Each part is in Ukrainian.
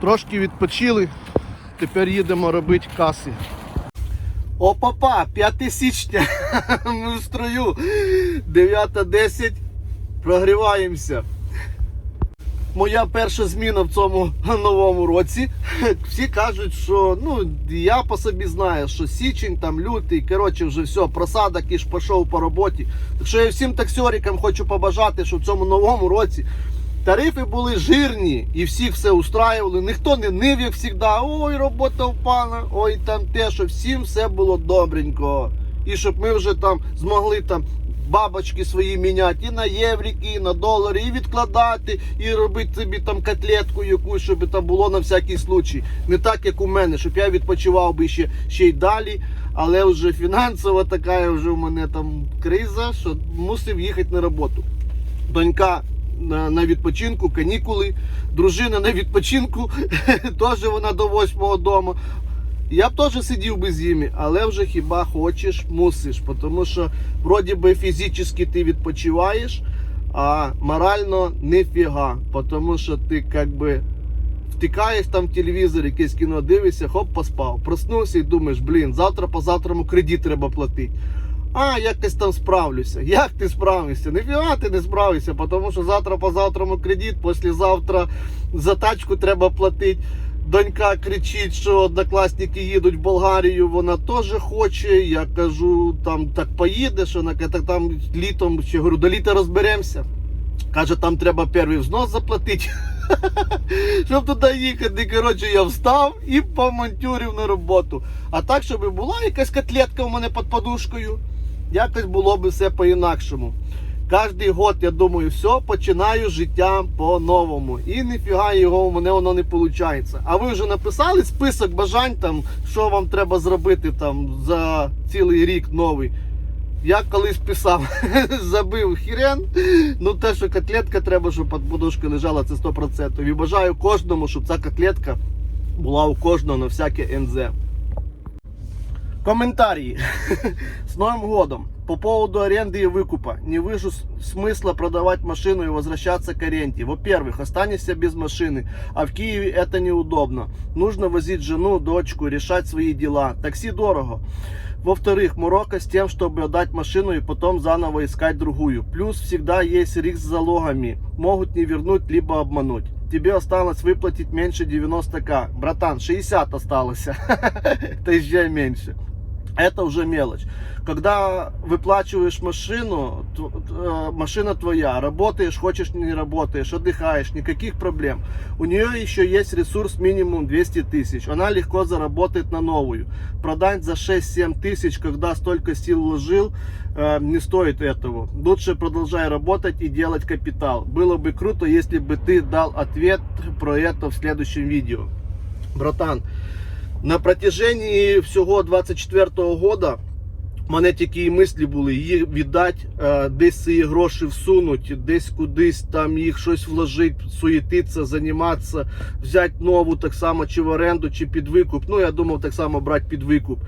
Трошки відпочили. Тепер їдемо робити каси. О, папа, 5 січня. Ми в строю. 9.10. Прогріваємося. Моя перша зміна в цьому новому році. Всі кажуть, що ну я по собі знаю, що січень, там лютий, коротше, вже все, просадок і ж пішов по роботі. Так що я всім таксьорикам хочу побажати, що в цьому новому році тарифи були жирні і всіх все устраювали. Ніхто не нив, як завжди. Ой, робота впала, ой, там те, що всім все було добренько. І щоб ми вже там змогли там бабочки свої міняти і на єврики, і на долари, і відкладати, і робити собі там котлетку якусь, щоб там було на всякий случай. Не так, як у мене, щоб я відпочивав би ще, ще й далі. Але вже фінансова така вже в мене там криза, що мусив їхати на роботу. Донька на, на відпочинку, канікули, дружина на відпочинку, теж вона до восьмого дому. Я б теж сидів би з ними, але вже хіба хочеш, мусиш. Тому що вроді би фізично ти відпочиваєш, а морально ніфіга. Тому що ти як би втикаєш там в телевізор, якесь кіно дивишся, хоп, поспав. Проснувся і думаєш, блін, завтра по завтраму кредит треба платити. А, якось там справлюся. Як ти справишся? Ніфіга ти не справишся, тому що завтра по завтраму кредит, післязавтра за тачку треба платити. Донька кричить, що однокласники їдуть в Болгарію, вона теж хоче. Я кажу, там так поїдеш, вона каже, так там літом ще говорю, до літа розберемося. Каже, там треба перший взнос заплатити. Щоб туди їхати, коротше, я встав і помонтюрив на роботу. А так, щоб була якась котлетка у мене під подушкою, якось було б все по-інакшому. Кожний год, я думаю, все, починаю життя по-новому. І ніфіга його мене воно не виходить. А ви вже написали список бажань, там, що вам треба зробити там, за цілий рік новий. Я колись писав, забив хірен. Ну те, що котлетка треба, щоб під подушкою лежала, це 100%. І бажаю кожному, щоб ця котлетка була у кожного на всяке НЗ. Комментарии. С Новым годом. По поводу аренды и выкупа. Не вижу смысла продавать машину и возвращаться к аренде. Во-первых, останешься без машины, а в Киеве это неудобно. Нужно возить жену, дочку, решать свои дела. Такси дорого. Во-вторых, морока с тем, чтобы отдать машину и потом заново искать другую. Плюс всегда есть риск с залогами. Могут не вернуть, либо обмануть. Тебе осталось выплатить меньше 90к. Братан, 60 осталось. То езжай меньше. Это уже мелочь. Когда выплачиваешь машину, э, машина твоя, работаешь, хочешь, не работаешь, отдыхаешь, никаких проблем. У нее еще есть ресурс минимум 200 тысяч. Она легко заработает на новую. Продать за 6-7 тысяч, когда столько сил вложил, э, не стоит этого. Лучше продолжай работать и делать капитал. Было бы круто, если бы ты дал ответ про это в следующем видео. Братан, на протяжении всього 24-го года в мене тільки і мислі були її віддати, е, десь ці гроші всунути, десь кудись там їх щось вложити, суєтитися, займатися, взяти нову так само чи в оренду, чи під викуп. Ну, я думав так само брати під викуп.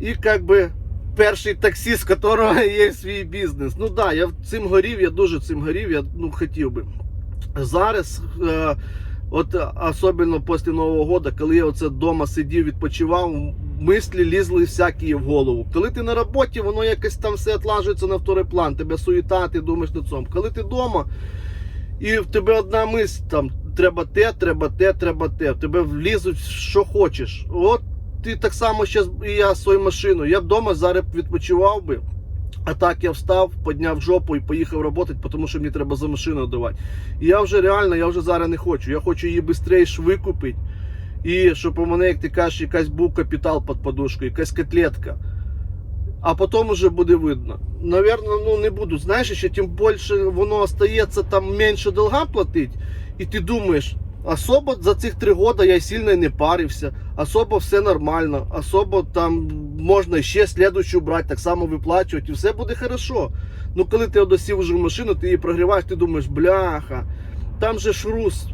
І як би перший таксист, у которого є свій бізнес. Ну так, да, я цим горів, я дуже цим горів, я ну, хотів би. Зараз. Е, От е, особливо після Нового года, коли я оце вдома сидів, відпочивав, мислі лізли всякі в голову. Коли ти на роботі, воно якось там все отлажується на второй план, тебе суєта, ти думаєш на цьому. Коли ти вдома, і в тебе одна мисль, там, треба те, треба те, треба те. В тебе влізуть, що хочеш. От ти так само зараз і я свою машину. Я вдома зараз відпочивав би. А так я встав, підняв жопу і поїхав працювати, тому що мені треба за машину давати. І я вже реально, я вже зараз не хочу. Я хочу її швидше викупити. І щоб у мене, як ти кажеш, якась був капітал під подушкою, якась котлетка. А потім вже буде видно. Навірно, ну не буду. Знаєш, ще тим більше воно остається там менше долга платить. І ти думаєш, особо за цих три роки я сильно не парився, особо все нормально, особо там можна ще слідущу брати, так само виплачувати, і все буде хорошо. Ну коли ти одосів вже в машину, ти її прогріваєш, ти думаєш, бляха, там же ж рус,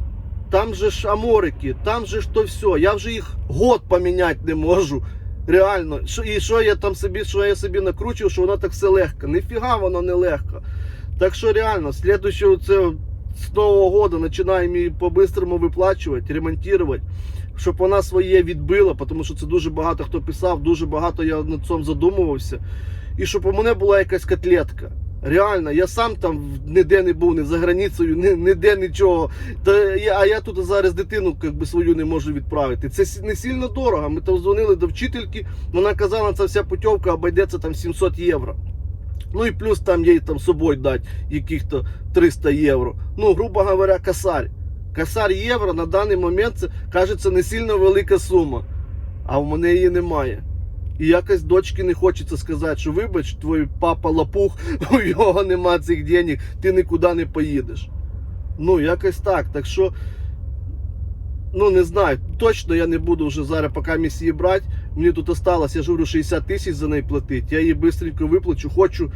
там же ж аморики, там же ж то все. Я вже їх год поміняти не можу. Реально, і що я там собі, що я собі накручую, що воно так все легко. Ніфіга воно не легко. Так що реально, слідуюче це з Нового года починаємо її по-бистрому виплачувати, ремонтувати, щоб вона своє відбила, тому що це дуже багато хто писав, дуже багато я над цим задумувався. І щоб у мене була якась котлетка. Реально, я сам там ніде не був, не за границею, ні, ніде нічого. Та я, а я тут зараз дитину как би, свою не можу відправити. Це не сильно дорого. Ми там дзвонили до вчительки, вона казала, ця вся путівка обійдеться там 700 євро. Ну і плюс там їй там собою дати яких-то 300 євро. Ну, грубо говоря, косарь. Косарь євро на даний момент це кажеться не сильно велика сума, а в мене її немає. І якось дочки не хочеться сказати, що вибач, твій папа лопух, у його нема цих денег, ти нікуди не поїдеш. Ну, якось так. Так що, ну не знаю, точно я не буду вже зараз, поки місь її брати. Мені тут осталось, я ж говорю, 60 тисяч за неї платити. Я її швидко виплачу. Хочу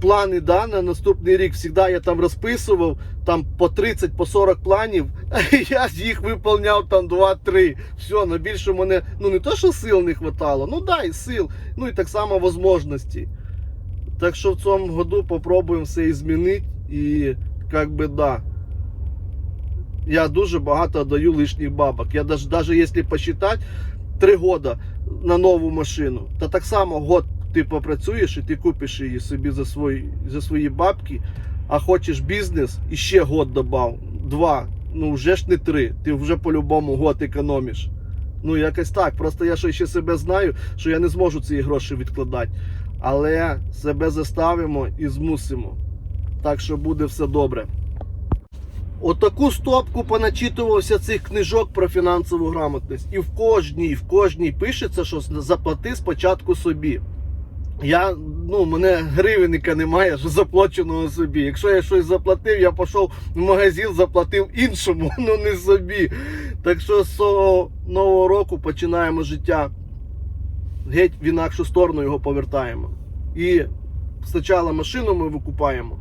плани да, на наступний рік. Всегда я там розписував там по 30, по 40 планів. Я їх виповняв там 2-3. Все, на більше мене, ну не то, що сил не хватало, ну да, і сил, ну і так само можливості. Так що в цьому году попробуємо все і змінити. І як би да. Я дуже багато даю лишніх бабок. Я даже якщо посчитати, 3 года на нову машину, то так само год ти попрацюєш і ти купиш її собі за свої, за свої бабки, а хочеш бізнес, і ще год добав, два. Ну вже ж не три. Ти вже по-любому год економиш. Ну, якось так. Просто я ще себе знаю, що я не зможу ці гроші відкладати. Але себе заставимо і змусимо. Так що буде все добре. Отаку стопку поначитувався цих книжок про фінансову грамотність. І в кожній, в кожній пишеться, що заплати спочатку собі. Я, ну, мене гривенника немає, що заплаченого собі. Якщо я щось заплатив, я пішов в магазин, заплатив іншому, ну не собі. Так що з цього нового року починаємо життя. Геть в інакшу сторону його повертаємо. І спочатку машину ми викупаємо.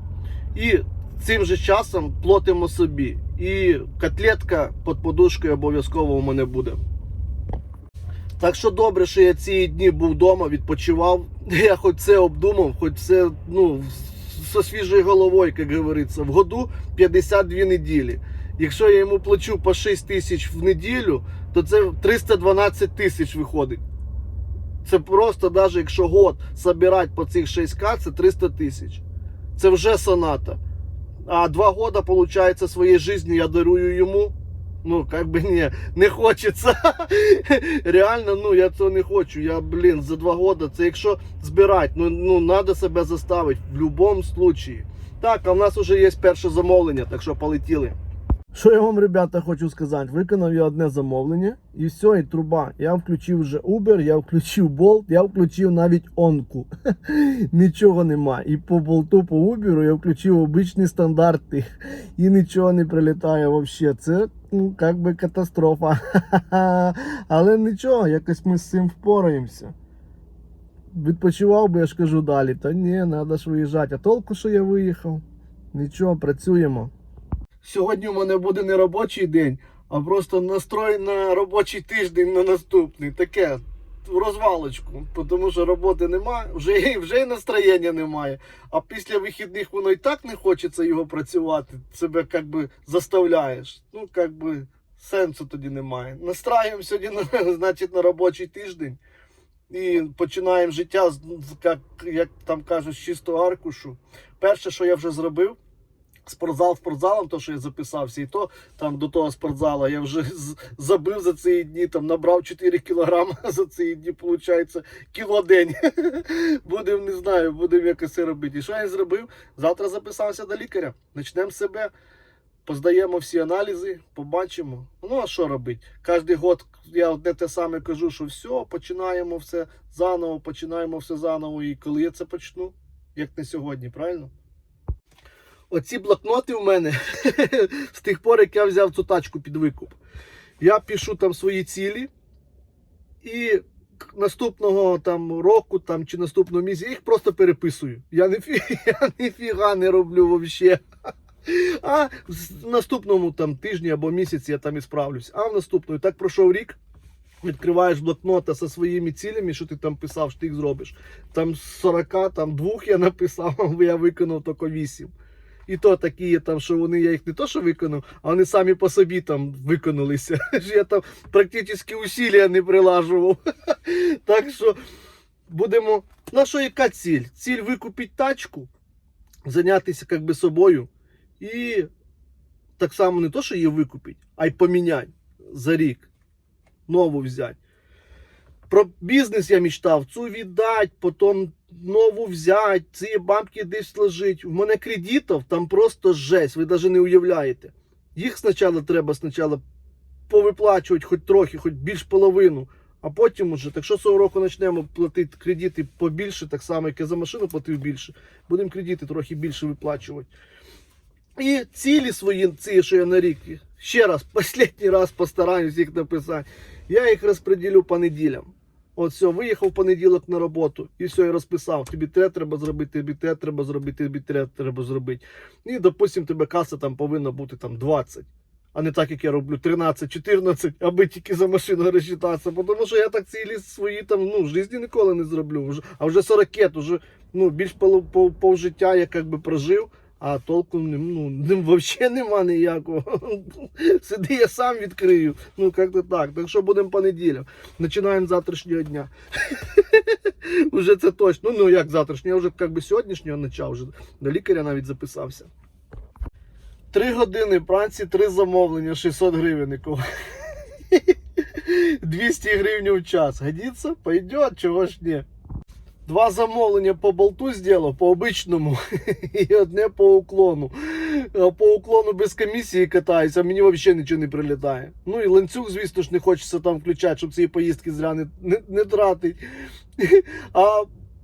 І цим же часом платимо собі. І котлетка під подушкою обов'язково у мене буде. Так що добре, що я ці дні був вдома, відпочивав. Я хоч це обдумав, хоч це ну, зі свіжою головою, як говориться. В году 52 неділі. Якщо я йому плачу по 6 тисяч в неділю, то це 312 тисяч виходить. Це просто, навіть якщо год збирати по цих 6К, це 300 тисяч. Це вже соната. А два года, получается, своей жизни я дарую ему. Ну, как бы не, не хочеться. Реально, ну я цього не хочу. Я, блін, за два года, це якщо збирати, ну, ну надо себе заставити в будь-якому случаї. Так, а в нас вже є перше замовлення, так що полетіли. Що я вам, ребята, хочу сказати? Виконав я одне замовлення і все, і труба. Я включив вже Uber, я включив Bolt, я включив навіть онку. Нічого нема. І по болту, по Uber я включив обичні стандарти. І нічого не прилітає взагалі. Це ну, як би катастрофа. Але нічого, якось ми з цим впораємося. Відпочивав би, я ж кажу далі. Та ні, треба ж виїжджати. А толку, що я виїхав. Нічого, працюємо. Сьогодні у мене буде не робочий день, а просто настрой на робочий тиждень на наступний. Таке в розвалочку, тому що роботи немає, вже, вже і настроєння немає. А після вихідних воно і так не хочеться його працювати. Себе як би заставляєш. Ну, як би сенсу тоді немає. Настраюємо сьогодні на, значить, на робочий тиждень. І починаємо життя, як, як там кажуть, з чистого аркушу. Перше, що я вже зробив, спортзал спортзалом, то що я записався, і то там до того спортзала я вже забив за ці дні, там набрав 4 кілограми за ці дні, виходить, кіло день. будемо, не знаю, будемо якось це робити. І що я зробив? Завтра записався до лікаря. Почнемо себе. Поздаємо всі аналізи, побачимо. Ну а що робити? Кожен год я одне те саме кажу, що все, починаємо все заново, починаємо все заново. І коли я це почну, як не сьогодні, правильно? Оці блокноти в мене з тих пор, як я взяв цю тачку під викуп. Я пишу там свої цілі і наступного там року там, чи наступного місяця їх просто переписую. Я ніфіга не роблю взагалі. А в наступному там тижні або місяці я там і справлюсь. А в наступному так пройшов рік. Відкриваєш блокнота зі своїми цілями, що ти там писав, що ти їх зробиш. Там з 40, там двох я написав, я виконав тільки 8. І то такі є там, що вони, я їх не то, що виконав, а вони самі по собі там виконалися. Я там практично усилля не прилажував. Так що будемо. На що яка ціль? Ціль викупити тачку, зайнятися як би собою і так само не то, що її викупити, а й поміняти за рік. Нову взяти. Про бізнес я мечтав, цю віддати, потім нову взяти, ці бабки десь сложить. У мене кредитів там просто жесть, ви навіть не уявляєте. Їх спочатку треба спочатку повиплачувати хоч трохи, хоч більш половину. А потім уже, так що цього року почнемо платити кредити побільше, так само, як я за машину платив більше, будемо кредити трохи більше виплачувати. І цілі свої, ці, що я на рік, ще раз, останній раз постараюсь їх написати. Я їх розподілю по неділям. От все, виїхав в понеділок на роботу і все, я розписав. Тобі те треба зробити, тобі те треба зробити, тобі те треба зробити. І, допустим, тебе каса там повинна бути там 20. А не так, як я роблю 13-14, аби тільки за машину розчитатися. Тому що я так цілі свої там ну, в житті ніколи не зроблю. А вже 40 уже ну, більш пол, пол, пол життя я як би прожив, а толку ну, взагалі нема ніякого. Сиди, я сам відкрию. Ну, як-то так. Так що будемо понеділям. Починаємо з завтрашнього дня. Уже це точно. Ну, ну як завтрашнього, я вже як би сьогоднішнього почав, вже до лікаря навіть записався. Три години праці, три замовлення, 600 гривень. 200 гривень в час. Годиться? Пойдет, чого ж ні. Два замовлення по болту зробив, по обичному, і одне по уклону. По уклону без комісії катаюся, мені взагалі нічого не прилітає. Ну і ланцюг, звісно ж, не хочеться там включати, щоб ці поїздки зря не, не, не тратить. А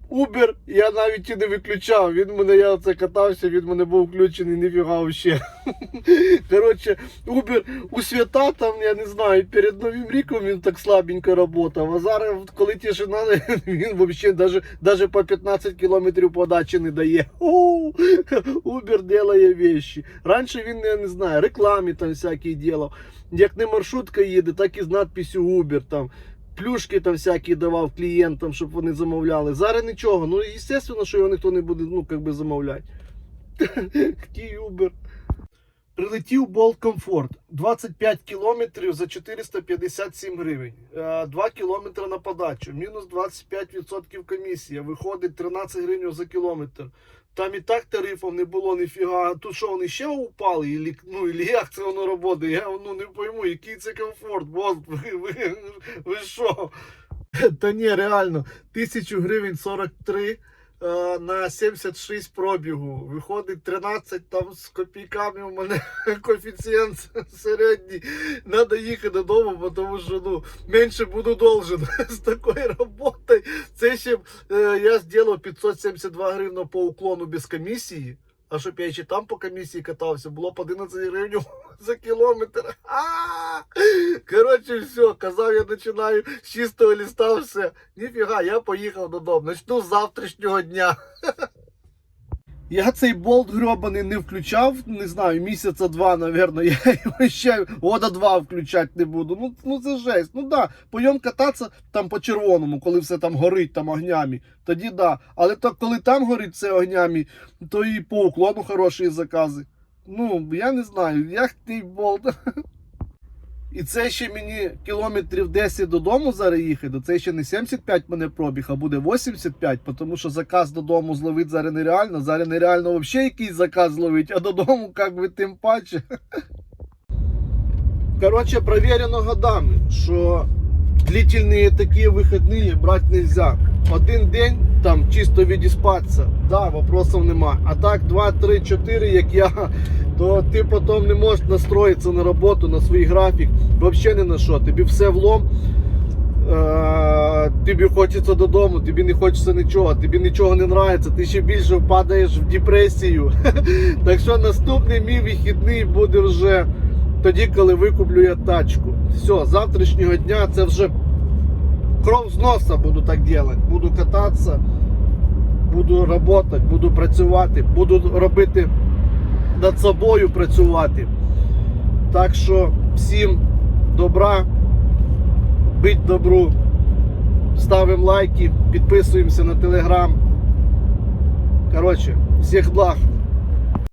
Uber я навіть і не виключав. Він мене, я оце катався, він мене був включений, ніфіга вообще. Коротше, Uber у свята там, я не знаю, перед Новим ріком він так слабенько працював. А зараз, коли тишина, він взагалі даже, даже по 15 кілометрів подачі не дає. Uber делає вещи. Раніше він, я не знаю, рекламі там всякі ділав. Як не маршрутка їде, так і з надписю Uber там. Плюшки там всякі давав клієнтам, щоб вони замовляли. Зараз нічого. Ну, звісно, що його ніхто не буде, ну, як би замовляти. Який Uber. Прилетів Bolt Comfort. 25 кілометрів за 457 гривень. 2 кілометри на подачу. Мінус 25% комісія. Виходить 13 гривень за кілометр. Там і так тарифів не було ніфіга. Тут що вони ще упали? Ілі, ну, ілі як це воно працює? Я ну, не пойму, який це комфорт. Бос, ви, що? Та ні, реально, 1000 гривень 43 е, на 76 пробігу. Виходить 13 там з копійками у мене коефіцієнт середній. Надо їхати додому, тому що ну, менше буду должен з такою роботою. Це ще е, я зробив 572 гривні по уклону без комісії. А щоб я ще там по комісії катався, було б 11 гривень за кілометр. Коротше, все, казав, я починаю з чистого ліста все. Ніфіга, я поїхав додому. Начну з завтрашнього дня. Я цей болт гробаний не включав, не знаю, місяця два, напевно. Я його ще года два включати не буду. Ну, ну це жесть. Ну да, пойдем кататися там по червоному, коли все там горить там огнями. Тоді да. Але то коли там горить все огнями, то і по уклону хороші закази. Ну, я не знаю, як ти болт. І це ще мені кілометрів 10 додому зараз їхати. Це ще не 75 мене пробіг, а буде 85, тому що заказ додому зловити зараз нереально. Зараз нереально взагалі якийсь заказ зловити, а додому як би тим паче. Коротше, проверено годами, що длительні такі вихідні брати нельзя. Один день там чисто відіспатися, да, вопросів нема. А так 2, 3, 4, як я, то ти потім не можеш настроїтися на роботу, на свій графік. Взагалі ні на що. Тобі все влом. Е, тобі хочеться додому, тобі не хочеться нічого, тобі нічого не подобається, ти ще більше впадаєш в депресію. Так що наступний мій вихідний буде вже тоді, коли викуплю я тачку. Все, з завтрашнього дня це вже кров з носа буду так робити. Буду кататися, буду працювати, буду працювати, буду робити над собою працювати. Так що всім добра, бить добру, ставимо лайки, підписуємося на телеграм. Коротше, всіх благ.